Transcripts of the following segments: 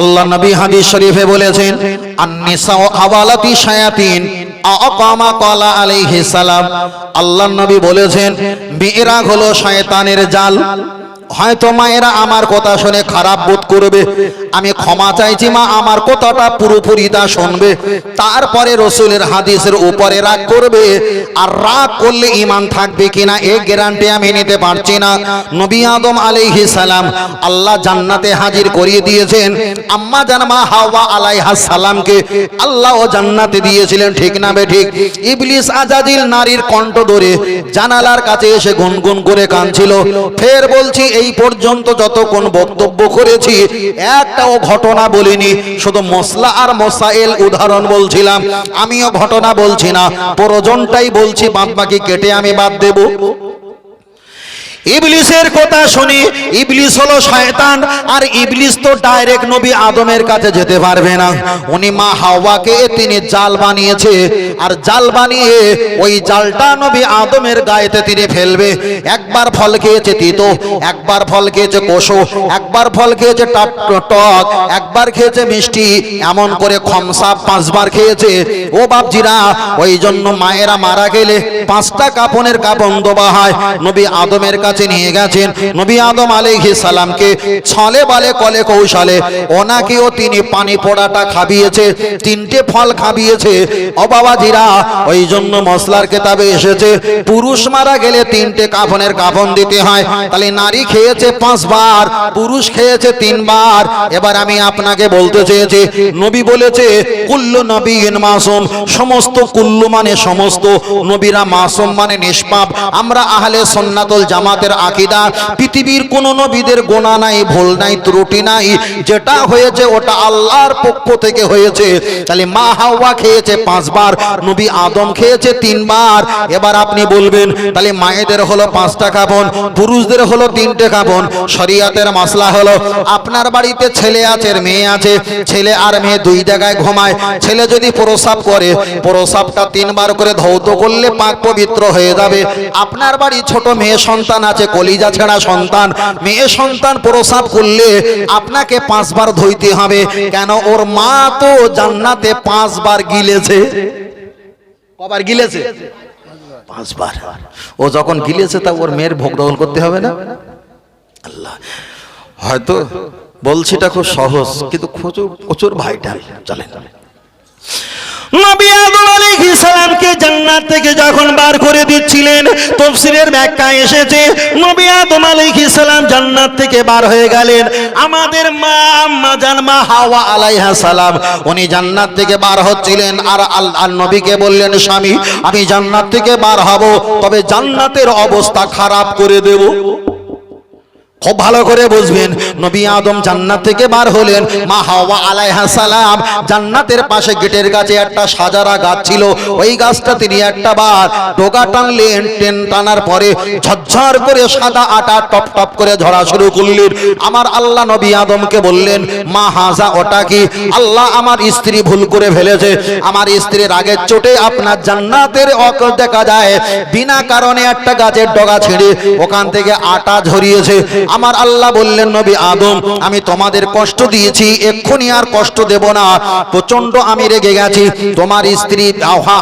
আল্লাহ নবী হাদিস শরীফে বলেছেন আন্নিসা ও আওয়ালাতি শায়াতিন আকামা কলা আলাইহিস সালাম। আল্লাহ নবী বলেছেন মেয়েরা হলো শয়তানের জাল। হয়তো মায়েরা আমার কথা শুনে খারাপ বোধ করবে। আমি ক্ষমা চাইছি মা, আমার কথাটা পুরোপুরি তা শুনবে। তারপরে রসুলের হাদিসের উপরে রাগ করবে। আর রাগ করলে ইমান থাকবে কিনা এই গ্যারান্টি আমি নিতে পারছি না। নবী আদম আলাইহিস সালাম আল্লাহ জান্নাতে হাজির করিয়ে দিয়েছেন। আম্মা জান মা হাওয়া আলাইহা সালামকে আল্লাহ ও জান্নাতে দিয়েছিলেন, ঠিক না বে ঠিক? ইবলিস আজাদিল নারীর কণ্ঠ ধরে জানালার কাছে এসে গুনগুন করে কাঁদছিল। ফের বলছি এই পর্যন্ত যতক্ষণ বক্তব্য করেছি, একটাও ঘটনা বলিনি, শুধু মশলা আর মশাইল উদাহরণ বলছিলাম। আমিও ঘটনা বলছি না, প্রয়োজনটাই বলছি বাদ বাকি কেটে আমি বাদ দেবো। ইবলিসের কথা শুনি, ইবলিস হলো শয়তান, আর ইবলিস তো ডাইরেক্ট নবী আদমের কাছে যেতে পারবে না। উনি মা হাওয়াকে তিনি জাল বানিয়েছে, আর জাল বানিয়ে ওই জালটা নবী আদমের গায়েতে তিনি ফেলবে। একবার ফল খেয়েছে তিতো, একবার ফল খেয়েছে কোষো, একবার ফল খেয়েছে টাক একবার খেয়েছে মিষ্টি, এমন করে খমসা পাঁচবার খেয়েছে। ও বাপজিরা, ওই জন্য মায়েরা মারা গেলে পাঁচটা কাপনের কাপন দেওয়া হয়। নবী আদমের কাছে নিয়ে গেছেন। নবী আদম আলাইহিস সালামকে ছলে বালে কলে কৌশলে ওনাকেও তিনি পানি পোড়াটা খাবিয়েছে, তিনটে ফল খাবিয়েছে। ও বাবাজিরা ওই জন্য মশলার কেতাবে এসেছে, পুরুষ মারা গেলে তিনটে কাফনের কাফন দিতে হয়। তাহলে নারী খেয়েছে পাঁচবার, পুরুষ খেয়েছে তিনবার। এবার আমি আপনাকে বলতে চেয়েছি, নবী বলেছে, কুল্লু নবীন মাসুম, সমস্ত কুল্লু মানে সমস্ত, নবীরা মাসুম মানে নিষ্পাপ। আমরা আহলে সন্নাতুল জামাতের আকীদা, পৃথিবীর কোন নবীদের গোনা নাই, ভুল নাই, ত্রুটি নাই, যেটা হয়েছে ওটা আল্লাহর পক্ষ থেকে হয়েছে। তাহলে মা হাওয়া খেয়েছে পাঁচবার, নবী আদম খেয়েছে তিনবার। এবার আপনি বলবেন, তাহলে মায়েদের হলো পাঁচটা কাপন পুরুষদের হলো তিনটে কাপন শরিয়াতের মশলা হলো, আপনার বাড়িতে ছেলে আছে মেয়ে আছে, ছেলে আর মেয়ে দুই জায়গায় ঘুমায়। ছেলে যদি প্রসাব করে, প্রসাবটা তিনবার করে ধৌত করলে পাক পবিত্র হয়ে যাবে। আপনার বাড়ি ছোট মেয়ে সন্তান আছে, কলিজা ছেঁড়া সন্তান। মেয়ে সন্তান প্রসাব করলে আপনাকে পাঁচবার ধুইতে হবে। কেন? ওর মা তো জান্নাতে পাঁচবার গিলেছে। কবার গিলেছে? পাঁচবার। ও যখন গিলেছে, তা ওর মেয়ের ভোগ দখল করতে হবে না? আল্লাহ। হয়তো বলছিটা খুব সহজ, কিন্তু প্রচুর প্রচুর ভাইটাল চলেন। নবী আদম আলাইহিস জান্নাত থেকে যখন বার করে দিচ্ছিলেন তাফসীরের এসেছে জান্নাত থেকে বার হয়ে গেলেন। আমাদের মা হাওয়া উনি জান্নাত থেকে বার হচ্ছিলেন। আর আল- নবীকে বললেন, স্বামী, আমি জান্নাত থেকে বার হব, তবে জান্নাতের অবস্থা খারাপ করে দেব। খুব ভালো করে বুঝবেন। নবী আদম জান্নাত থেকে বার হলেন। মা হাওয়া আলাইহা সালাম জান্নাতের পাশে গেটের কাছে একটা সাজারা গাছ ছিল। ওই গাছটা তিনি একটা বার ডোকা টানলেন। টেন টানার পরে ঝরঝর করে সাদা আটা টপ টপ করে ঝরা শুরু করলেন। আমার আল্লাহ নবী আদমকে বললেন, মা হাজা, ওটা কি? আল্লাহ আমার স্ত্রী ভুল করে ফেলেছে। আমার স্ত্রীর আগের চোটে আপনার জান্নাতের অক দেখা যায়। বিনা কারণে একটা গাছের ডগা ছেড়ে ওখান থেকে আটা ঝরিয়েছে। আমার আল্লাহ বললেন, নবী আদম, আমি তোমাদের কষ্ট দিয়েছি, এক্ষুনি আর কষ্ট দেব না। প্রচণ্ড আমি রেগে গেছি। তোমার স্ত্রী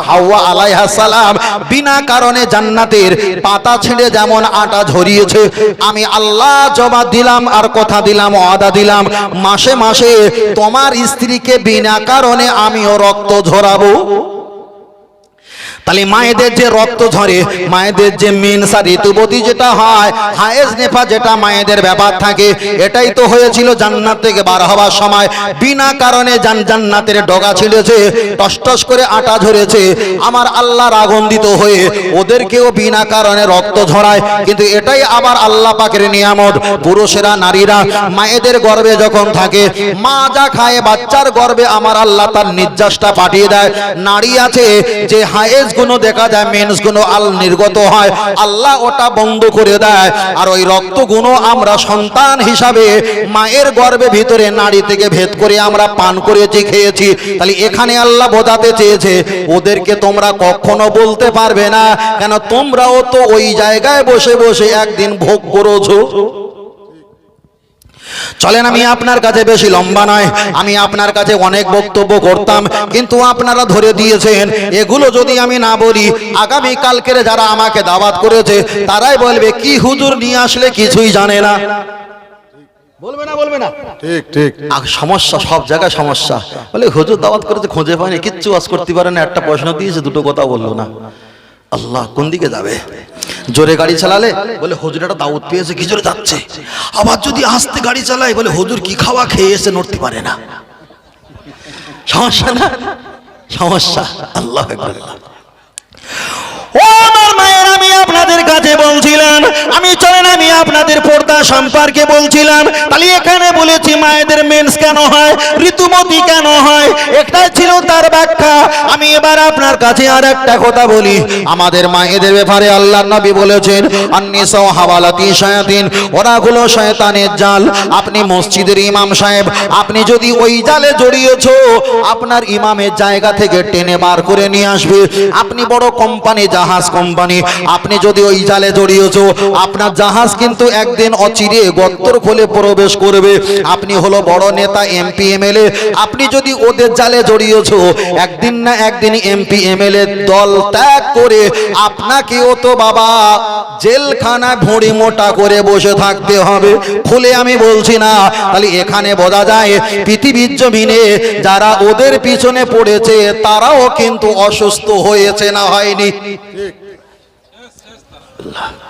হাওয়া- আলাইহা সালাম, বিনা কারণে জান্নাতের পাতা ছিঁড়ে যেমন আটা ঝরিয়েছে। আমি আল্লাহ জবাব দিলাম, আর কথা দিলাম, ওয়াদা দিলাম। মাসে মাসে তোমার স্ত্রীকে বিনা কারণে আমিও রক্ত ঝরাবো। তাহলে মায়েদের যে রক্ত ঝরে, মায়েদের যে মিনসা ঋতুবতী যেটা হয়, হায়েস নেফা যেটা মায়েদের ব্যাপার থাকে, এটাই তো হয়েছিল জান্নাত থেকে বার হওয়ার সময়। বিনা কারণে জান জান্নাতের ডগা ছিঁড়েছে, টস টস করে আটা ঝরেছে। আমার আল্লাহর আগুন্দিত হয়ে ওদেরকেও বিনা কারণে রক্ত ঝরায়, কিন্তু এটাই আবার আল্লাহ পাকের নিয়ামত। পুরুষেরা নারীরা মায়েদের গর্ভে যখন থাকে, মা যা খায়, বাচ্চার গর্ভে আমার আল্লাহ তার নির্যাসটা পাঠিয়ে দেয়। নারী আছে যে হায়েস গুলো দেখা যায় মেন্সগুলো আল নির্গত হয়। আল্লাহ ওটা বন্ধ করে দেয়। আর ওই রক্তগুলো আমরা সন্তান হিসাবে মায়ের গর্ভে ভিতরে নারী থেকে ভেদ করে আমরা পান করেছি, খেয়েছি। তাহলে এখানে আল্লাহ বোঝাতে চেয়েছে, ওদেরকে তোমরা কখনো বলতে পারবে না। কেন তোমরাও তো ওই জায়গায় বসে বসে একদিন ভোগ করেছ? চলেন আমি আপনার কাছে বেশি লম্বা নয়। আমি আপনার কাছে অনেক বক্তব্য করতাম কিন্তু আপনারা ধরে দিয়েছেন এগুলো যদি আমি না বলি আগামী কালকের যারা আমাকে দাওয়াত করেছে তারাই বলবে কি হুজুর নিয়ে আসলে কিছুই জানে না। বলবে না বলবে না। ঠিক ঠিক। সমস্যা সব জায়গায় সমস্যা। বলে হুজুর দাওয়াত করেছে খুঁজে পায়নি কিচ্ছু আজ করতে পারে না একটা প্রশ্ন দিয়েছে দুটো কথা বলল না। আল্লাহ কোন দিকে যাবে? জোরে গাড়ি চালালে? বলে, হজুর একটা দাউদ পেয়েছে, কি জোরে যাচ্ছে? আবার যদি আসতে গাড়ি চালায়, বলে, হজুর, কি খাওয়া খেয়ে এসে নড়তে পারে না? সমস্যা না? সমস্যা। আল্লাহ আপনাদের কাছে বলছিলাম, আমি চলেন, আমি আপনাদের পর্দা সম্পর্কে বলছিলাম। তাহলে এখানে বলেছি, মায়েদের মেন্স কেন হয়, ঋতুমতি কেন হয়? একটাই ছিল তার ব্যাখ্যা। আমি এবার আপনার কাছে আর একটা কথা বলি। আমাদের মায়েদের ব্যাপারে আল্লাহ নবী বলেছেন হাওয়ালাতি ওরা শয়তানের জাল। আপনি মসজিদের ইমাম সাহেব, আপনি যদি ওই জালে জড়িয়েছো, আপনার ইমামের জায়গা থেকে টেনে বার করে নিয়ে আসবে। আপনি বড় কোম্পানি, জাহাজ কোম্পানি। আপনি যদি ওই জালে জড়িয়েছো, আপনার জাহাজ কিন্তু একদিন অচিরে গত্তর খোলে প্রবেশ করবে। আপনি হলো বড় নেতা, এমপি, এমএলএ। আপনি যদি ওদের জালে জড়িয়েছো, একদিন না একদিন এমপি, এমএলএ দল ত্যাগ করে আপনাকেও তো বাবা জেলখানা ভুঁড়ি মোটা করে বসে থাকতে হবে। খুলে আমি বলছি না, তাহলে এখানে বোঝা যায় পৃথিবীর জমিনে যারা ওদের পিছনে পড়েছে, তারাও কিন্তু অসুস্থ হয়েছে না হয়নি। Love.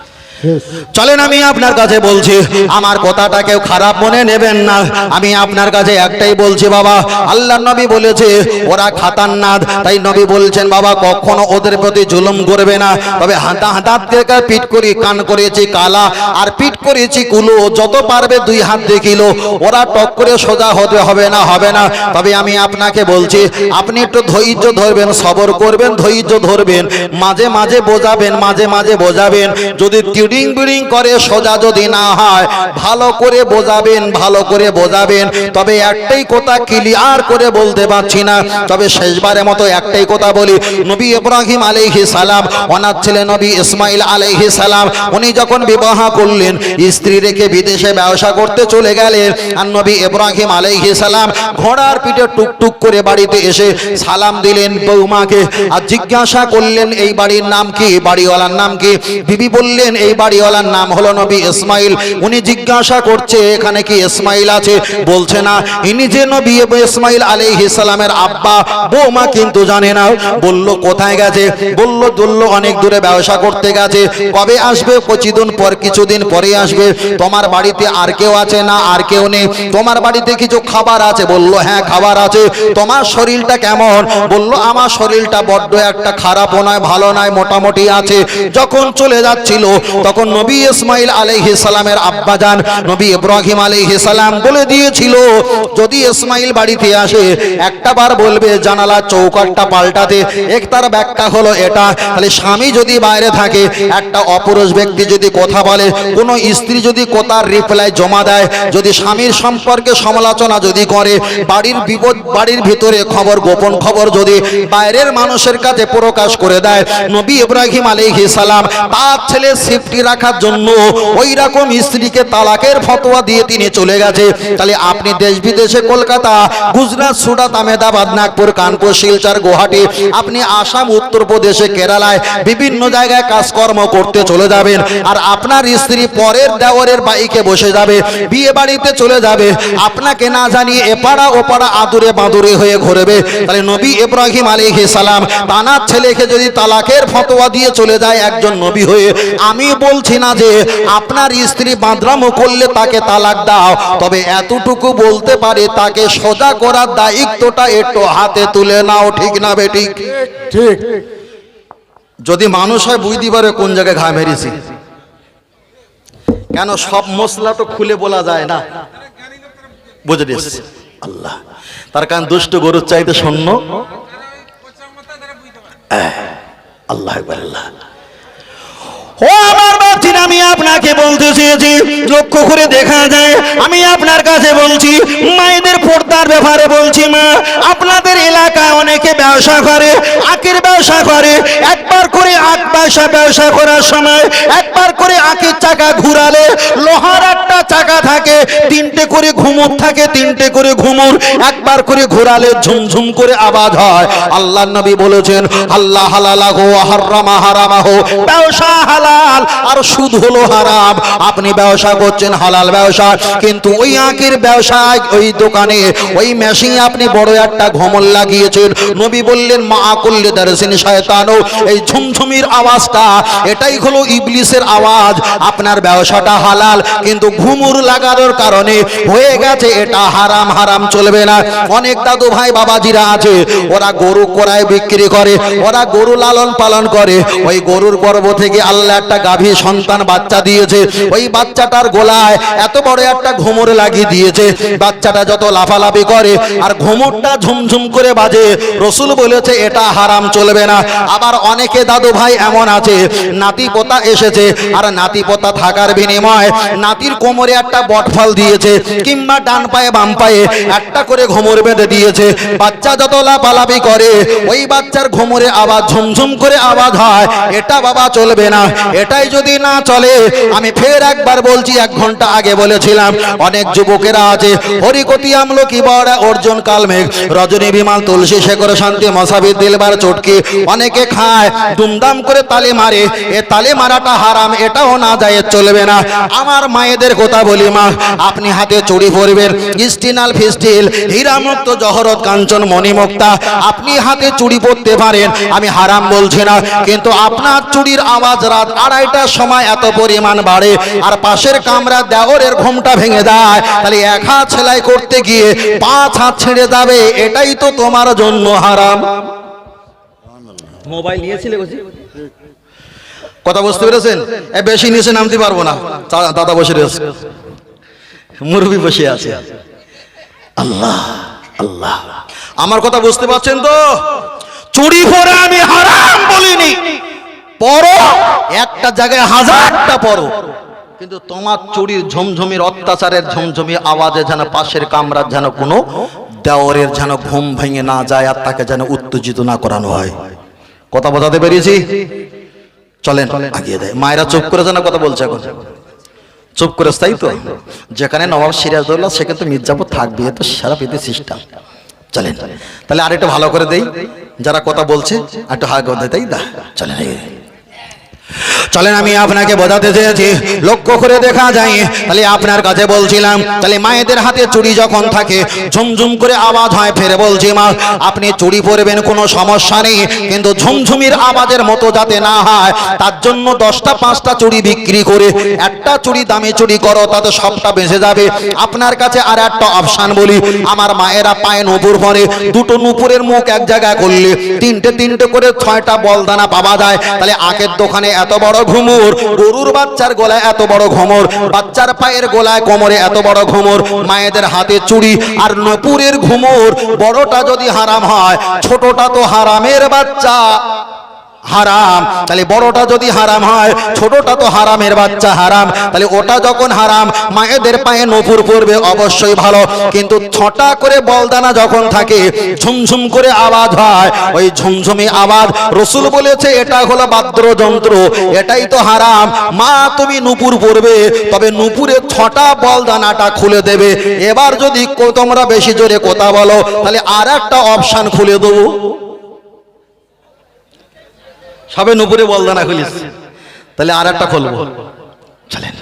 চলেন আমি আপনার কাছে বলছি, আমার কথাটা কেউ খারাপ মনে নেবেন না। আমি আপনার কাছে একটাই বলছি বাবা আল্লাহ নবী বলেছে, ওরা খাতারনাথ তাই নবী বলছেন, বাবা, কখনো ওদের প্রতি জুলুম করবে না। তবে হাঁটা হাঁটাত থেকে পিট করি, কান করেছি, কালা, আর পিট করেছি কুলো। যত পারবে দুই হাত দেখিল, ওরা টক করে সোজা হতে হবে না হবে না। তবে আমি আপনাকে বলছি, আপনি একটু ধৈর্য ধরবেন, সবর করবেন, ধৈর্য ধরবেন। মাঝে মাঝে বোঝাবেন, মাঝে মাঝে বোঝাবেন। যদি টিডিং বিডিং করে সোজা যদি না হয়, ভালো করে বোঝাবেন, ভালো করে বোঝাবেন। তবে একটাই কথা ক্লিয়ার করে বলতে পারছি না। তবে শেষবারের মতো একটাই কথা বলি। নবী ইব্রাহিম আলাইহি সালাম ওনার ছেলে নবী ইসমাইল আলাইহি সালাম, উনি যখন বিবাহ করলেন, স্ত্রী রেখে বিদেশে ব্যবসা করতে চলে গেলেন, আর নবী ইব্রাহিম আলাইহি সালাম ঘোড়ার পিঠে টুকটুক করে বাড়িতে এসে সালাম দিলেন বৌমাকে, আর জিজ্ঞাসা করলেন, এই বাড়ির নাম কি? বাড়িওয়ালার নাম কি? বিবি বললেন, এই বাড়িওয়ালার নাম হলো নবী ইসমাইল। উনি জিজ্ঞাসা করছে, এখানে কি ইসমাইল আছে? বলছে, না। ইনি যে নবী ইসমাইল আলাইহিস সালামের আব্বা, বৌমা কিন্তু জানে না। বলল, কোথায় গেছে? বলল, দুল্ল অনেক দূরে ব্যবসা করতে গেছে। কবে আসবে? কচিদিন পর, কিছুদিন পরে আসবে। তোমার বাড়িতে আর কেউ আছে না, আর কেউ নেই। তোমার বাড়িতে কিছু খাবার আছে? বলল হ্যাঁ খাবার আছে। তোমার শরীরটা কেমন? বলল, আমার শরীরটা বড্ড একটা খারাপও নয়, ভালো নয়, মোটামুটি আছে। যখন চলে যাচ্ছিল তখন নবী ইসমাইল আলাইহি সালামের আব্বা যান, নবী ইব্রাহিম আলাইহি সালাম বলে দিয়েছিল, যদি ইসমাইল বাড়িতে আসে, একটা বার বলবে, জানালা চৌকাটটা পাল্টাতে, এক তার ব্যাখ্যা হলো এটা। তাহলে স্বামী যদি বাইরে থাকে, একটা অপুরুষ ব্যক্তি যদি কথা বলে, কোনো স্ত্রী যদি কথার রিপ্লাই জমা দেয়, যদি স্বামীর সম্পর্কে সমালোচনা যদি করে, বাড়ির বিপদ, বাড়ির ভিতরে খবর, গোপন খবর যদি বাইরের মানুষের কাছে প্রকাশ করে দেয়, নবী ইব্রাহিম আলাইহি সালাম তার ছেলে সেফটি রাখার জন্য ওই রকম স্ত্রীকে তালাকের ফতোয়া দিয়ে তিনি চলে গেছে। তাহলে আপনি দেশ বিদেশে কলকাতা, গুজরাট সুরাত আহমেদাবাদ, নাগপুর, কানপুর, শিলচর, গুয়াহাটি, আপনি আসাম উত্তরপ্রদেশে কেরালায় বিভিন্ন জায়গায় কাজকর্ম করতে চলে যাবেন। আর আপনার স্ত্রী পরের দেওয়ারের বাইকে বসে যাবে, বিয়ে বাড়িতে চলে যাবে। আপনাকে না জানিয়ে এপাড়া ওপাড়া আদুরে বাঁদুরে হয়ে ঘুরবে। তাহলে নবী ইব্রাহিম আলাইহি সালাম, তানার ছেলেকে যদি তালাকের ফতোয়া দিয়ে চলে যায় একজন নবী হয়ে, আমি বলছি না যে আপনার স্ত্রী বাঁদরামো করলে তাকে তালাক দাও তবে এতটুকু বলতে পারে তাকে সোজা করার দায়িত্বটা একটু হাতে তুলে নাও ঠিক না বেঠিক ঠিক। যদি মানুষ হয় বুঝতে পারে কোন জায়গায় ঘা মেরেছি। কেন সব মশলা তো খুলে বলা যায় না? বুঝে দিয়েছি আল্লাহ তার কারণ দুষ্ট গরুর চাইতে শূন্য? আল্লাহ আল্লাহ। ও আমার বাচ্চিন আমি আপনাকে বলতে চেয়েছি লক্ষ্য করে দেখা যায় আমি কাছে বলছি, মায়েদের পর্দার ব্যাপারে বলছি মা, আপনাদের এলাকায় অনেকে ব্যবসা করে, আখের ব্যবসা করে, একবার করে আখ ব্যবসা ব্যবসা করার সময় একবার করে আখের চাকা ঘুরালে, লোহার একটা চাকা থাকে, তিনটে করে ঘুমুর থাকে, তিনটে করে ঘুমুর, একবার করে ঘোরালে ঝুমঝুম করে আওয়াজ হয়। আল্লাহ নবী বলেছেন, আল্লাহ হালালাহু হারামা হারামাহু। ব্যবসা হালাল, আর সুদ হলো হারাম। আপনি ব্যবসা করছেন হালাল ব্যবসা, কিন্তু ওই আঁকের ব্যবসায় ওই দোকানে, ওই মেশিনে আপনি বড় একটা ঘমল লাগিয়েছেন। নবী বললেন, মা করলে দারসিন শয়তানও এই ঝুমঝুমির আওয়াজটা, এটাই হলো ইবলিসের আওয়াজ। আপনার ব্যবসাটা হালাল, কিন্তু ঘুমুর লাগানোর কারণে হয়ে গেছে এটা হারাম হারাম চলবে না। অনেক দাদু ভাই বাবাজিরা আছে, ওরা গরু করায় বিক্রি করে, ওরা গরু লালন পালন করে। ওই গরুর গর্ভ থেকে আল্লাহ একটা গাভী সন্তান বাচ্চা দিয়েছে। ওই বাচ্চাটার গোলায় এত বড় একটা ঘুমুর লাগিয়ে দিয়েছে। বাচ্চাটা যত লাফালাফি করে আর ঘুমুরটা ঝুমঝুম করে বাজে, রসুল বলেছে, এটা হারাম চলবে না। আবার অনেকে, দাদু ভাই, এমন আছে। নাতি পোতা এসেছে, আর নাতি পোতা থাকার বিনিময় নাতির কোমরে একটা বটফল দিয়েছে, কিংবা ডান পায়ে বাম পায়ে একটা করে ঘুমুর বেঁধে দিয়েছে। বাচ্চা যত লাফালাফি করে, ওই বাচ্চার ঘুমুরে আওয়াজ ঝুমঝুম করে আওয়াজ হয়, এটা বাবা চলবে না, এটাই যদি না চলে। আমি ফের একবার বলছি, এক ঘণ্টা আগে বলেছিলাম, অনেক যুবকেরা আছে। হরিকতি আমলকি বড়? অর্জুন কালমেঘ, রজনী বিমান তুলসী শেখর, শান্তি, মশাবি, দিলবার, চটকি। অনেকে খায়, দুমদাম করে তালে মারে। এ তালে মারাটা হারাম, এটাও না যায়, চলবে না। আমার মায়েদের কথা বলি মা, আপনি হাতে চুড়ি পরবেন। স্টিনাল ফিস্টিল, হীরামুক্ত জহরত, কাঞ্চন মণিমুক্তা। আপনি হাতে চুড়ি পরতে পারেন, আমি হারাম বলছি না। কিন্তু আপনার চুড়ির আওয়াজ রাত আড়াইটার সময় এত পরিমাণ বাড়ে, আর পাশের কামরা দেওরের ঘুমটা ভেঙে দেয়। তাহলে এক হাত সেলাই করতে গিয়ে পাঁচ হাত ছেড়ে যাবে এটাই তো তোমার জন্য হারাম। মোবাইল নিয়েছিলে কথা বুঝতে পেরেছেন? বেশি নিচে নামতে পারব না। দাদা বসে রয়েছে। মুরবি বসে আছে। আল্লাহ আল্লাহ। আমার কথা বুঝতে পারছেন তো? চুরি পরে আমি হারাম বলিনি। পরো একটা জায়গায় হাজারটা পরো। কিন্তু তোমার চুরির ঝমঝমির অত্যাচারের ঝমঝমি আওয়াজে যেন পাশের কামরার যেন কোনো দেওরের যেন ঘুম ভেঙে না যায় আর তাকে যেন উত্তেজিত না করানো হয়। কথা বোঝাতে পেরেছি? চলেন, আগিয়ে দেয় মায়েরা চুপ করে যেন কথা বলছে এখন। চুপ করে তাই তো? যেখানে নবাব সিরাজদৌল্লা সেখানে তো মির্জাপুর থাকবে, এ তো সারা পেতে সিস্টেম। চলেন, তাহলে আর একটু ভালো করে দেই। যারা কথা বলছে, একটু করে দেয় দা চলেন। চলেন আমি আপনাকে বোঝাতে চেয়েছি, লক্ষ্য করে দেখা যায়, তাহলে আপনার কাছে বলছিলাম, তাহলে মায়েদের হাতে চুড়ি যখন থাকে, ঝুমঝুম করে আওয়াজ হয়, ফেরে বলছি, মা, আপনি চুড়ি পরবেন, কোনো সমস্যা নেই, কিন্তু ঝুমঝুমির আওয়াজের মতো যাতে না হয়, তার জন্য দশটা, পাঁচটা চুড়ি বিক্রি করে, একটা চুড়ি দামি চুরি করো, তাতে সবটা বেঁচে যাবে। আপনার কাছে আর একটা অপশান বলি, আমার মায়েরা পায়ে নুপুর পরে, দুটো নুপুরের মুখ এক জায়গায় করলে, তিনটে তিনটে করে ছয়টা বলদানা পাওয়া যায়, তাহলে আগের দোকানে এত বড় ঘুমুর। গরুর বাচ্চার গলায় এত বড় ঘুমুর। বাচ্চার পায়ের গলায় কোমরে এত বড় ঘুমুর। মায়েদের হাতে চুড়ি আর নপুরের ঘুমুর। বড়টা যদি হারাম হয়, ছোটটা তো হারামের বাচ্চা। হারাম। তাহলে বড়টা যদি হারাম হয়, ছোটটা তো হারামের বাচ্চা হারাম। তাহলে ওটা যখন হারাম, মায়েদের পায়ে নপুর পড়বে অবশ্যই ভালো। কিন্তু ছটা করে বলদানা যখন থাকে, ঝুমঝুম করে আওয়াজ হয়। ওই ঝুমঝুমি আওয়াজ, রসুল বলেছে, এটা হলো বাদ্যযন্ত্র, এটাই তো হারাম। মা, তুমি নুপুর পড়বে, তবে নুপুরে ছটা বলদানাটা খুলে দেবে। এবার যদি তোমরা বেশি জোরে কথা বলো, তাহলে আর একটা অপশান খুলে দেবো। সবে নুপুরে বলদানা খুলিস। তাহলে আর একটা খুলবো। চলেন।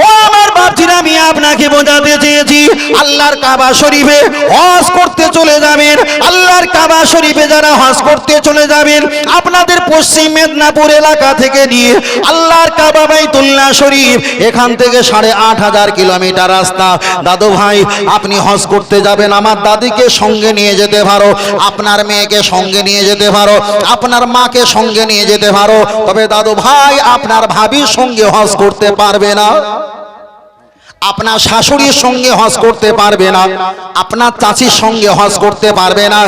ও আমার বাপজিরা আমি আপনাকে বোঝাতে চেয়েছি। আল্লাহর কাবা শরীফে হজ করতে চলে যাবেন। আল্লাহর কাবা শরীফে যারা হজ করতে চলে যাবেন, আপনাদের পশ্চিম মেদিনীপুর এলাকা থেকে নিয়ে আল্লাহর কাবা বাইতুল্লাহ শরীফ, এখান থেকে সাড়ে আট হাজার কিলোমিটার রাস্তা। দাদু ভাই, আপনি হজ করতে যাবেন, আমার দাদিকে সঙ্গে নিয়ে যেতে পারো, আপনার মেয়েকে সঙ্গে নিয়ে যেতে পারো, আপনার মাকে সঙ্গে নিয়ে যেতে পারো। তবে দাদু ভাই, আপনার ভাবির সঙ্গে হজ করতে পারবে না। আপনার শাশুড়ির সঙ্গে হজ করতে পারবে না আপনার চাচির সঙ্গে হজ করতে পারবে না,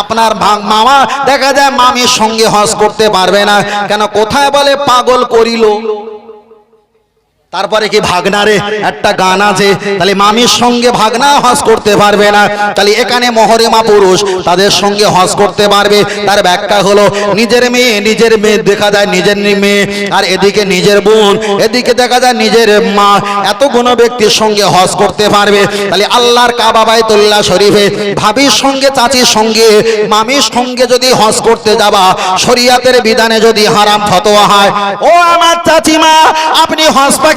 আপনার মামা দেখা যায় মামির সঙ্গে হজ করতে পারবে না। কেন কোথায় বলে পাগল করিল? তারপরে কি ভাগনারে একটা গান আছে। তাহলে মামির সঙ্গে ভাগনা হজ করতে পারবে না। তাহলে এখানে মহরিমা পুরুষ তাদের সঙ্গে হজ করতে পারবে। তার ব্যাখ্যা হলো, নিজের মেয়ে নিজের মেয়ে দেখা যায় নিজের মেয়ে, আর এদিকে নিজের বোন, এদিকে দেখা যায় নিজের মা। এত কোনো ব্যক্তির সঙ্গে হজ করতে পারবে। তাহলে আল্লাহর কাবা বাইতুল্লাহ শরীফে ভাবির সঙ্গে, চাচির সঙ্গে, মামির সঙ্গে যদি হজ করতে যাবা, শরিয়াতের বিধানে যদি হারাম ফতোয়া হয়, ও আমার চাচিমা, আপনি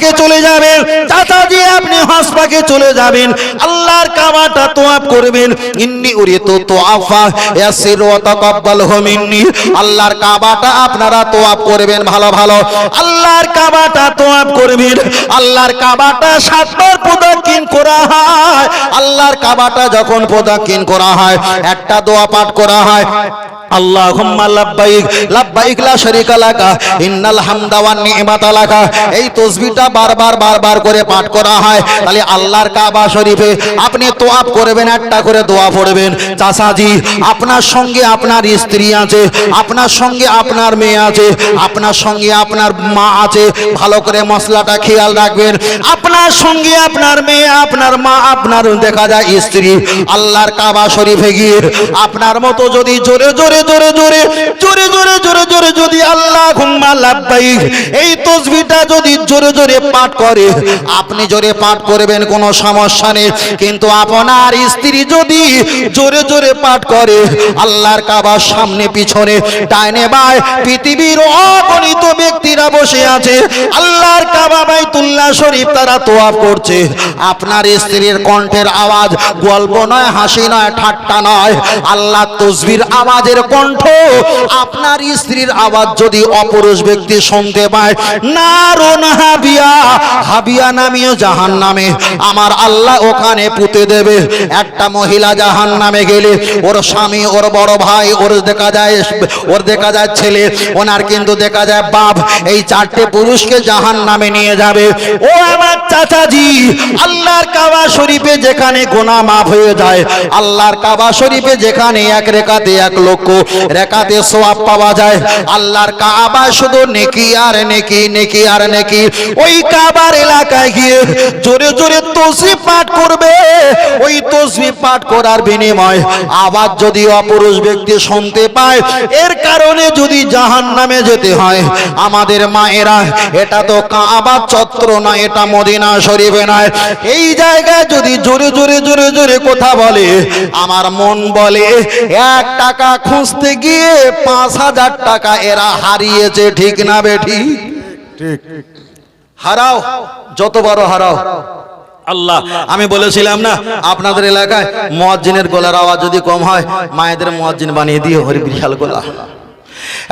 হসপাকে চলে যাবেন চাচাজি আপনি হসপাকে চলে যাবেন, আল্লাহর কাবাটা তোয়াব করবেন। ইন্নি উরিতু তোয়াফা ইয়াসির ওয়া তাকাব্বালহু মিন্নি। আল্লাহর কাবাটা আপনারা তোয়াব করবেন ভালো ভালো। আল্লাহর কাবাটা তোয়াব করবেন। আল্লাহর কাবাটা সাতবার প্রদক্ষিণ করা হয়। আল্লাহর কাবাটা যখন প্রদক্ষিণ করা হয়, একটা দোয়া পাঠ করা হয়। আল্লাহুম্মা লাব্বাইক লাব্বাইক লা শারীকা লাকা, ইন্নাল হামদা ওয়ান নি'মাতা লাকা। এই তাসবিহটা বারবার বারবার করে পাঠ করা হয়। তাহলে আল্লাহর কাবা শরীফে আপনি করবেন, একটা করে দোয়া পড়বেন। চাচাজি, আপনার সঙ্গে আপনার স্ত্রী আছে, আপনার সঙ্গে আপনার মেয়ে আছে, আপনার সঙ্গে আপনার মা আছে, ভালো করে মশলাটা খেয়াল রাখবেন। আপনার সঙ্গে আপনার মেয়ে, আপনার মা, আপনার দেখা যায় স্ত্রী। আল্লাহর কাবা শরীফে গিয়ে আপনার মতো যদি জোরে জোরে জোরে জোরে জোরে জোরে জোরে জোরে জোরে যদি আল্লাহ হুম্মা লাব্বাইক, এই তসবিটা যদি জোরে জোরে পাঠ করে, আপনি জোরে পাঠ করবেন, কোনো সমস্যা নেই। কিন্তু আপনার স্ত্রী যদি জোরে জোরে পাঠ করে, আল্লাহর কাবার সামনে, পিছনে, ডাইনে বাই পৃথিবীর অগণিত ব্যক্তিরা বসে আছে, আল্লাহর কাবা বাইতুল্লাহ শরীফ তারা তোয়াব করছে। আপনার স্ত্রীর কণ্ঠের আওয়াজ গল্প নয়, হাসি নয়, ঠাট্টা নয় আল্লাহ তসবির আওয়াজের কণ্ঠ, আপনার স্ত্রীর আওয়াজ যদি অপুরুষ ব্যক্তি শুনতে পায় নারুন হাবিয়া হাবিয়া নামীয় জাহান নামে আমার আল্লাহ ওখানে পুঁতে দেবে। একটা মহিলা জাহান নামে গেলে, ওর স্বামী, ওর বড় ভাই, ওর দেখা যায়, ওর দেখা যায় ছেলে, ওনার কিন্তু দেখা যায় বাপ। এই চারটে পুরুষকে জাহান নামে নিয়ে যাবে। ও আমার চাচাজি, আল্লাহর কাবা শরীফে যেখানে গোনা মাফ হয়ে যায়, আল্লাহর কাবা শরীফে যেখানে এক রেখাতে এক লক্ষ রেখাতে সোয়াব পাওয়া যায়। আল্লাহর কাবা শুধু নেকি আর নেকি নেকি আর নেকি। ওই কাবার এলাকায় গিয়ে জোরে জোরে তসবি পাঠ করবে। ওই তসবি পাঠ করার বিনিময় আবার যদি অপুরুষ ব্যক্তি শুনতে পায়, এর কারণে যদি জাহান নামে যেতে হয়, আমাদের মায়েরা, এটা তো কাবা চত্র না, এটা মদিনা শরীফে নয়। এই জায়গায় যদি জোরে জোরে জোরে জোরে কথা বলে, আমার মন বলে, এক টাকা খুঁজতে গিয়ে পাঁচ হাজার টাকা এরা হারিয়েছে ঠিক না বেঠি ঠিক? হারাও যত বড় হারাও। আল্লাহ আমি বলেছিলাম না আপনাদের এলাকায় মুয়াজ্জিনের গলার আওয়াজ যদি কম হয় মায়েদের মুয়াজ্জিন বানিয়ে দিয়ে হরি বিশাল গলা।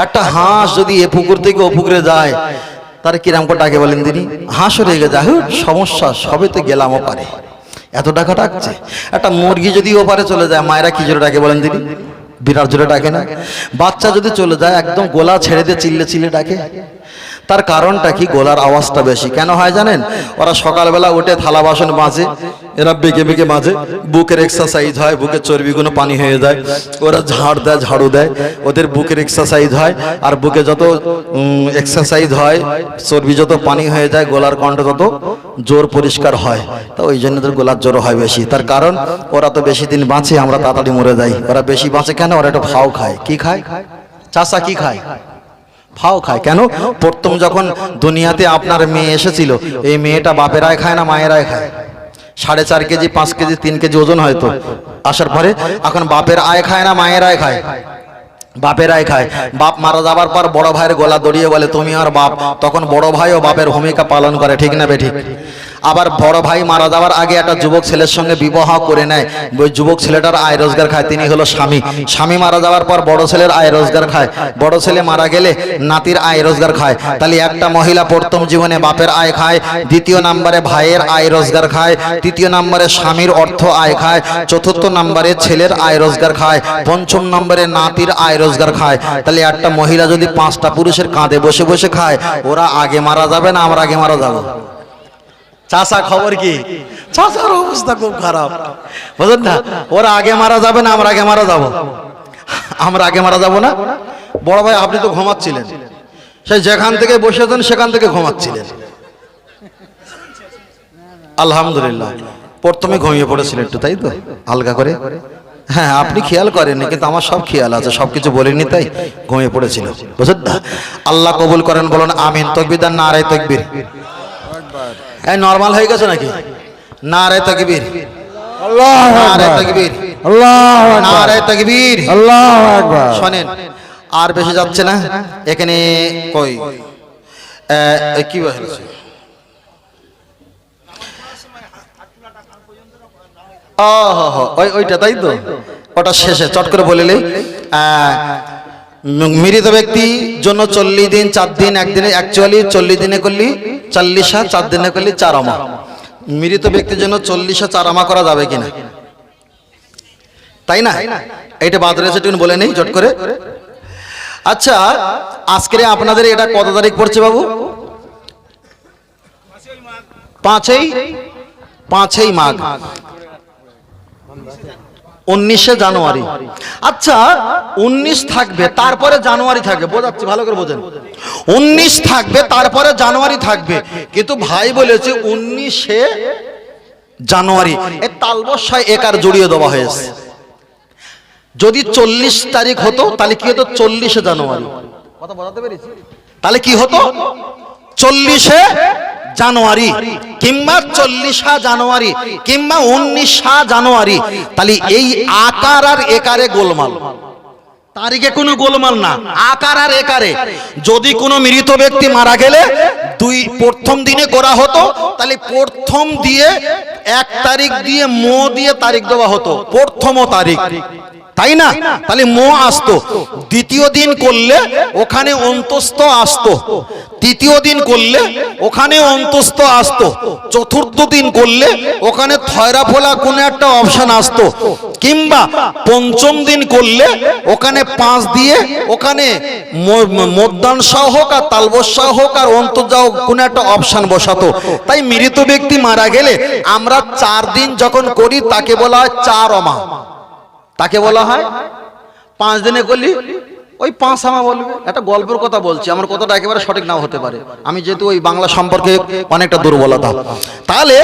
একটা হাঁস যদি এ পুকুর থেকে ও পুকুরে যায় তার কিরাম করে ডাকে বলেন তিনি? হাঁসও রেগে যায় সমস্যা সবে তো গেলামও পারে। এত টাকা ডাকছে একটা মুরগি যদি ওপারে চলে যায় মায়েরা কি জোরে ডাকে বলেন তিনি? বিরাট জোরে ডাকে না? বাচ্চা যদি চলে যায়, একদম গোলা ছেড়ে দিয়ে চিল্লে চিল্লে ডাকে। তার কারণটা কি? গোলার আওয়াজটা বেশি। কেন হয় জানেন? ওরা সকালবেলা উঠে থালা বাসন মাজে, এরা বেঁকে বেঁকে মাজে। বুকের এক্সারসাইজ হয়, বুকের চর্বিগুলো পানি হয়ে যায়। ওরা ঝাড় দেয়, ঝাড়ু দেয়। ওদের বুকের এক্সারসাইজ হয়, আর বুকে যত এক্সারসাইজ হয়, চর্বি যত পানি হয়ে যায়, গোলার কণ্ঠ তত জোর পরিষ্কার হয়। তা ওই জন্য ওদের গোলার জোর হয় বেশি। তার কারণ, ওরা তো বেশি দিন বাঁচে, আমরা তাড়াতাড়ি মরে যাই। ওরা বেশি বাঁচে কেন? ওরা একটু ভাও খায়। কি খায়? চাষা কি খায়? ফাও খায়। কেন? প্রথম যখন দুনিয়াতে আপনার মেয়ে এসেছিল, এই মেয়েটা বাপেরায় খায় না মায়েরায় খায়? সাড়ে চার কেজি, পাঁচ কেজি, তিন কেজি ওজন হয়তো। আসার পরে এখন বাপের আয় খায় না মায়ের আয় খায়? বাপের আয় খায়। বাপ মারা যাবার পর বড় ভাইয়ের গলা দড়িয়ে বলে, তুমি আর বাপ। তখন বড় ভাইও বাপের ভূমিকা পালন করে, ঠিক না বেঠিক আবার বড় ভাই মারা যাওয়ার আগে একটা যুবক ছেলের সঙ্গে বিবাহ করে নেয়। ওই যুবক ছেলেটার আয় রোজগার খায়, তিনি হলো স্বামী। স্বামী মারা যাওয়ার পর বড় ছেলের আয় রোজগার খায়। বড় ছেলে মারা গেলে নাতির আয় রোজগার খায়। তাহলে একটা মহিলা প্রথম জীবনে বাপের আয় খায়, দ্বিতীয় নম্বরে ভাইয়ের আয় রোজগার খায়, তৃতীয় নম্বরে স্বামীর অর্থ আয় খায়, চতুর্থ নম্বরে ছেলের আয় রোজগার খায়, পঞ্চম নম্বরে নাতির আয় রোজগার খায়। তাহলে একটা মহিলা যদি পাঁচটা পুরুষের কাঁধে বসে বসে খায়, ওরা আগে মারা যাবে না আমরা আগে মারা যাব? চাষা খবর কি? চাষার অবস্থা খুব খারাপ। বুঝলেন না? ওরা আগে মারা যাবে না, আমরা আগে মারা যাব। আমরা আগে মারা যাব না? বড় ভাই, আপনি তো ঘুমাচ্ছিলেন। সেই যেখান থেকে বসেছেন, সেখান থেকে ঘুমাচ্ছিলেন। আলহামদুলিল্লাহ। প্রথমে ঘুমিয়ে পড়েছিল একটু, তাই তো? হালকা করে? হ্যাঁ আপনি খেয়াল করেননি, কিন্তু আমার সব খেয়াল আছে, সব কিছু বলিনি, তাই ঘুমিয়ে পড়েছিল। বুঝলেন? আল্লাহ কবুল করেন, বলুন, আমিন, তকবির আর না আড়াই তকবির। এই নর্মাল হয়ে গেছে নাকি? না আড়াই তকবির। আল্লাহু নারে আকবার। তাকবীর। আল্লাহু আকবার। নারে তাকবীর। আল্লাহু আকবার। শোনেন আর বেশি যাচ্ছে না? এখানে কই? কি হয়েছে ওইটা তাই তো? ওটা শেষে চট করে বলিলে মৃত ব্যক্তি জন্য চল্লিশ দিন, চার দিন একদিনে অ্যাকচুয়ালি চল্লিশ দিনে করলি চল্লিশা, চার দিনে করলি চার আমা মৃত ব্যক্তির জন্য চল্লিশা চার আমা করা যাবে কিনা? তাই না? এটা বাদ রয়েছে, একটু বলে নেই চট করে। আচ্ছা আজকে আপনাদের এটা কত তারিখ পড়ছে বাবু? পাঁচই? পাঁচই মাঘ। উনিশে জানুয়ারি। আচ্ছা উনিশ থাকবে তারপরে জানুয়ারি থাকবে। বোঝাচ্ছি ভালো করে বোঝেন। উনিশ থাকবে তারপরে জানুয়ারি থাকবে। কিন্তু ভাই বলেছে উনিশে জানুয়ারি। এই তালবস্যায় একার জড়িয়ে দেওয়া হয়েছে। যদি চল্লিশ তারিখ হতো তাহলে কি হতো? চল্লিশে জানুয়ারি। কথা বোঝাতে পেরেছি? তাহলে কি হতো? চল্লিশে জানুয়ারি, কিংবা চল্লিশা জানুয়ারি, কিংবা উনিশা জানুয়ারি, তাহলে এই আকার আর একারে গোলমাল। তারিখে কোনো গোলমাল না, আকার আর একারে। যদি কোনো মৃত ব্যক্তি মারা গেলে দুই, প্রথম দিনে করা হতো, তাহলে প্রথম দিয়ে এক তারিখ দিয়ে মো দিয়ে তারিখ দেওয়া হতো, প্রথম তারিখ। তাই না? তাহলে মো আসতো। দ্বিতীয় দিন করলে ওখানে অন্তস্থ আসতো। তৃতীয় দিন করলে ওখানে অন্তস্থ আসতো। চতুর্থ দিন করলে ওখানে থয়রা ফোলা কোনো একটা অপশন আসতো। কিংবা পঞ্চম দিন করলে ওখানে পাঁচ দিয়ে ওখানে ম- ম- মধ্যাহ্ন হোক আর তালবস্যা হোক আর অন্তর্জা হোক কোনো একটা অপশান বসাতো। তাই মৃত ব্যক্তি মারা গেলে আমরা চার দিন যখন করি তাকে বলা হয় চার অমা তাকে বলা হয়? পাঁচ দিনে করলি? ওই পাঁচ আমা বলবে, একটা গল্পের কথা বলছি, আমার কথাটা একেবারে সঠিক নাও হতে পারে। আমি যেহেতু ওই বাংলা সম্পর্কে অনেকটা দুর্বলতা। তাহলে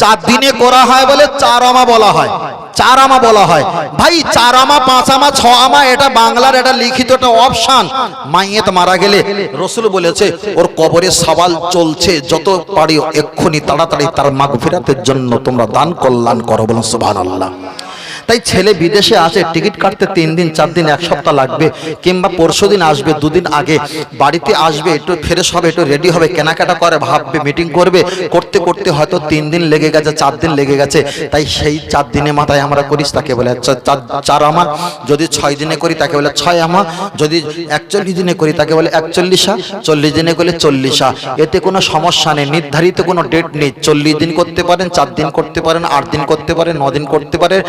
চার দিনে করা হয় বলে চার আমা বলা হয়। চার আমা বলা হয়। ভাই, চার আমা পাঁচ আমা ছ আমা এটা বাংলার এটা লিখিত একটা অপশান। মাইয়েত মারা গেলে রসুল বলেছে, ওর কবরে সওয়াল চলছে, যত পারি এক্ষুনি তাড়াতাড়ি তার মাগফিরাতের জন্য তোমরা দান কল্যাণ করো। বলুন, সুবহানাল্লাহ। তাই ছেলে বিদেশে আছে টিকিট কাটতে তিন দিন, চার দিন, এক সপ্তাহ লাগবে, কিংবা পরশু দিন আসবে, দুদিন আগে। বাড়িতে আসবে, একটু ফ্রেশ হবে, একটু রেডি হবে, কেনাকাটা করে, ভাববে মিটিং করবে। করতে করতে হয়তো তিন দিন লেগে গেছে, চার দিন লেগে গেছে। তাই সেই চার দিনের মাথায় আমরা করিস, তাকে বলে চার আমা যদি ছয় দিনে করি, তাকে বলে, ছয় আমা যদি একচল্লিশ দিনে করি, তাকে বলে, একচল্লিশা, চল্লিশ দিনে করলে চল্লিশা। এতে কোনো সমস্যা নেই, নির্ধারিত কোনো ডেট নেই। চল্লিশ দিন করতে পারেন, চার দিন করতে পারেন, আট দিন করতে পারেন, ন দিন করতে পারেন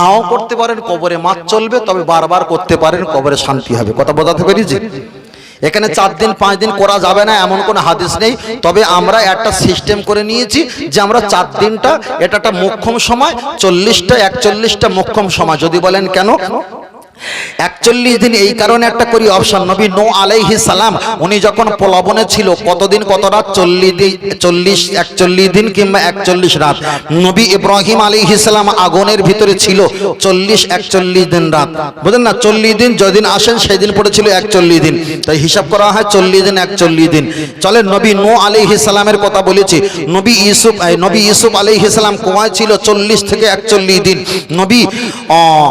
নাও করতে পারেন, কবরে মাছ চলবে, তবে বারবার করতে পারেন, কবরে শান্তি হবে। কথা বোঝাতে পেরেছি? এখানে চার দিন, পাঁচ দিন করা যাবে না, এমন কোনো হাদিস নেই। তবে আমরা একটা সিস্টেম করে নিয়েছি যে আমরা চার দিনটা এটা একটা মোক্ষম সময়, চল্লিশটা, একচল্লিশটা মোক্ষম সময়। যদি বলেন কেন? একচল্লিশ দিন এই কারণে একটা করি অপশন। নবী নো আলাইহি সালাম উনি যখন প্লাবনে ছিল কতদিন কত রাত? চল্লিশ দিন চল্লিশ একচল্লিশ দিন কিংবা একচল্লিশ রাত। নবী ইব্রাহিম আলাইহি সালাম আগুনের ভিতরে ছিল চল্লিশ একচল্লিশ দিন রাত। বুঝলেন না? চল্লিশ দিন যেদিন আসেন সেদিন পড়েছিল একচল্লিশ দিন। তাই হিসাব করা হয় চল্লিশ দিন একচল্লিশ দিন। চলে নবী নো আলাইহি সালামের কথা বলেছি। নবী ইউসুফ নবী ইউসুফ আলাইহি সালাম কুয়ায় ছিল চল্লিশ থেকে একচল্লিশ দিন। নবী আহ,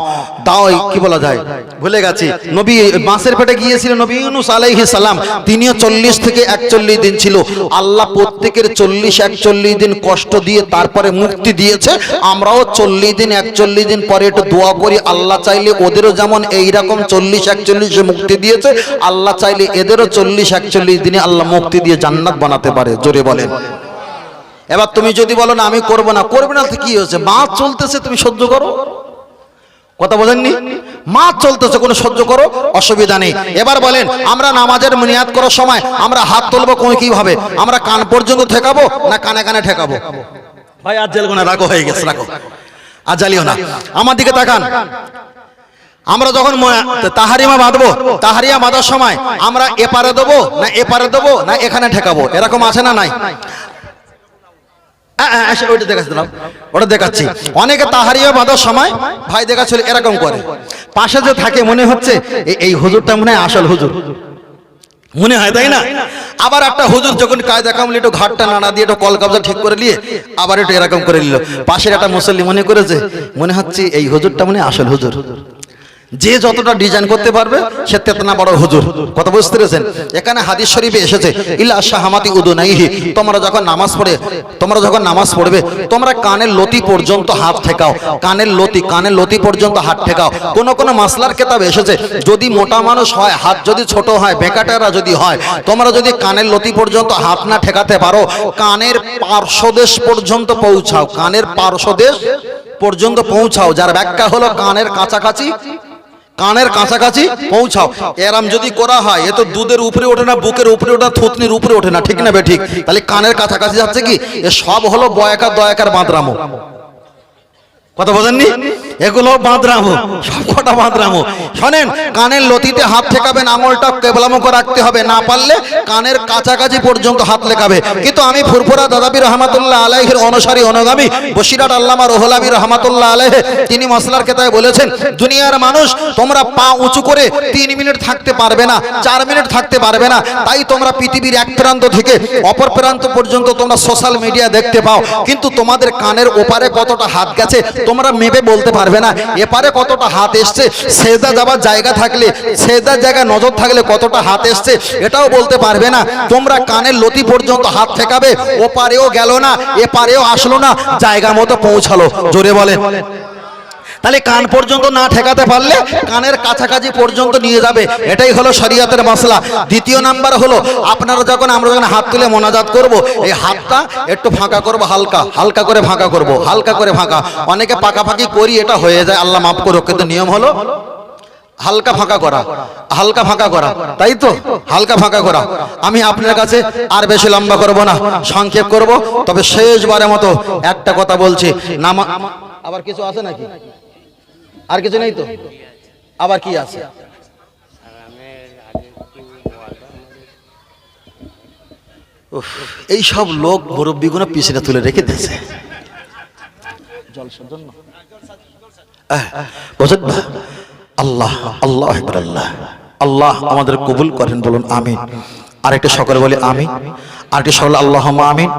দাও কি বলা যায়? ভুলে গেছি। নবী, বাঁশের পেটে গিয়েছিল নবী ইউনুস আলাইহি সালাম। তিনিও চল্লিশ থেকে একচল্লিশ দিন ছিল। আল্লাহ প্রত্যেকের চল্লিশ, একচল্লিশ দিন কষ্ট দিয়ে তারপরে মুক্তি দিয়েছে। আমরাও চল্লিশ দিন, একচল্লিশ দিন পরে একটু দোয়া করি। আল্লাহ চাইলে ওদেরও যেমন এইরকম চল্লিশ, একচল্লিশে মুক্তি দিয়েছে, আল্লাহ চাইলে এদেরও চল্লিশ, একচল্লিশ দিনে আল্লাহ মুক্তি দিয়ে জান্নাত বানাতে পারে। জোরে বলেন। এবার তুমি যদি বলো, না, আমি করব না। করবে না তো কি হয়েছে? মাছ চলতেছে, তুমি সহ্য করো? কথা বোঝেননি মা চলতেছে, কোনো সহ্য করো, অসুবিধা নেই। এবার বলেন, আমরা নামাজের নিয়াত করার সময় আমরা হাত তুলবো কোন কীভাবে? আমরা কান পর্যন্ত ঠেকাবো না কানে কানে ঠেকাবো? ভাই আজ জ্বালবো না রাখো হয়ে গেছে রাখো আর জ্বালিও না। আমার দিকে তাকান। আমরা যখন তাহারিমা বাঁধবো তাহারিয়া বাঁধার সময় আমরা এপারে দেবো, না এপারে দেবো, না এখানে ঠেকাবো? এরকম আছে না নাই? ওইটা দেখাচ্ছি, দাঁড়াও। ওটা দেখাচ্ছি। অনেকে বাঁধার সময় ভাই এরকম করে। পাশে যে থাকে, মনে হচ্ছে এই হুজুরটা মনে হয় আসল হুজুর। মনে হয়, তাই না? আবার একটা হুজুর যখন কায়দা কামলি একটু ঘাটটা নাড়া দিয়ে একটু কল কবজা ঠিক করে নিয়ে আবার একটু এরকম করে নিল। পাশের একটা মুসল্লি মনে করেছে, মনে হচ্ছে এই হুজুরটা মনে হয় আসল হুজুর। যে যতটা ডিজাইন করতে পারবে, সে তেতনা বড় হুজুর। কথা বুঝতে পেরেছেন? এখানে হাদিস শরীফে এসেছে ইল্লা শাহামাতি উদুনাইহি তোমরা যখন নামাজ পড়ে, তোমরা যখন নামাজ পড়বে, তোমরা কানের লতি পর্যন্ত হাত ঠেকাও, কানের লতি কানের লতি পর্যন্ত হাত ঠেকাও। কোন কোন মাসলার কেতাব এসেছে, যদি মোটা মানুষ হয়, হাত যদি ছোট হয়, বেকাটারা যদি হয়, তোমরা যদি কানের লতি পর্যন্ত হাত না ঠেকাতে পারো, কানের পার্শ্বদেশ পর্যন্ত পৌঁছাও, কানের পার্শ্বদেশ পর্যন্ত পৌঁছাও। যার ব্যাখ্যা হলো কানের কাছাকাছি কানের কাছাকাছি পৌঁছাও। এরাম যদি করা হয়, এ তো দুধের উপরে ওঠে না, বুকের উপরে ওঠে থুতনির উপরে ওঠে না, ঠিক না বে ঠিক? তাহলে কানের কাছাকাছি যাচ্ছে কি? এ সব হলো বয়াকার, দয়াকার বাঁদরামো। কথা বোঝেননি? এগুলো বাঁদরামো সব কটা বাঁদরামো শোনেন, কানের লতিতে হাত ঠেকাবেন আঙুলটা কেবলামুখ রাখতে হবে। না পারলে কানের কাছাকাছি পর্যন্ত হাত লেখাবে। কিন্তু আমি ফুরফুরা দাদাবি রহমাতুল্লাহ আলাইহের অনুসারী, অনুগামী বসিরাট আল্লামা রোহলাবি রহমাতুল্লাহ আলাইহ, তিনি মশলার কেতায় বলেছেন, দুনিয়ার মানুষ তোমরা পা উঁচু করে তিন মিনিট থাকতে পারবে না, চার মিনিট থাকতে পারবে না। তাই তোমরা পৃথিবীর এক প্রান্ত থেকে অপর প্রান্ত পর্যন্ত তোমরা সোশ্যাল মিডিয়া দেখতে পাও। কিন্তু তোমাদের কানের ওপারে কতটা হাত গেছে, তোমরা মেপে বলতে পারবে না। এপারে কতটা হাত এসছে, সেজদা যাবার জায়গা থাকলে, সেজদার জায়গায় নজর থাকলে কতটা হাত এসছে, এটাও বলতে পারবে না। তোমরা কানের লতি পর্যন্ত হাত ঠেকাবে, ওপারেও গেল না, এপারেও আসলো না, জায়গা মতো পৌঁছালো। জোরে বলে তাহলে কান পর্যন্ত না ঠেকাতে পারলে কানের কাছাকাছি পর্যন্ত নিয়ে যাবে। এটাই হলো শরিয়াতের মশলা। দ্বিতীয় নাম্বার হলো, আপনারা যখন আমরা যখন হাত তুলে মোনাজাত করব, এই হাতটা একটু ফাঁকা করব, হালকা হালকা করে ফাঁকা করব, হালকা করে ফাঁকা। অনেকে পাকাপাকি করি, এটা হয়ে যায়, আল্লাহ মাফ করো কিন্তু নিয়ম হলো হালকা ফাঁকা করা, হালকা ফাঁকা করা, তাই তো? হালকা ফাঁকা করা। আমি আপনার কাছে আর বেশি লম্বা করব না, সংক্ষেপ করব, তবে শেষবারের মতো একটা কথা বলছি, নামা আবার কিছু আছে নাকি? আর কিছু নেই তো? আবার কি আছে? এই সব লোক মুরব্বীগুলো পিছনে তুলে রেখে দিয়েছে। আল্লাহ আল্লাহ আল্লাহ। আল্লাহ আমাদের কবুল করেন, বলুন, আমিন। আরেকটা সকলে বলে আমি আরেকটা সকলে আল্লাহ আমিন।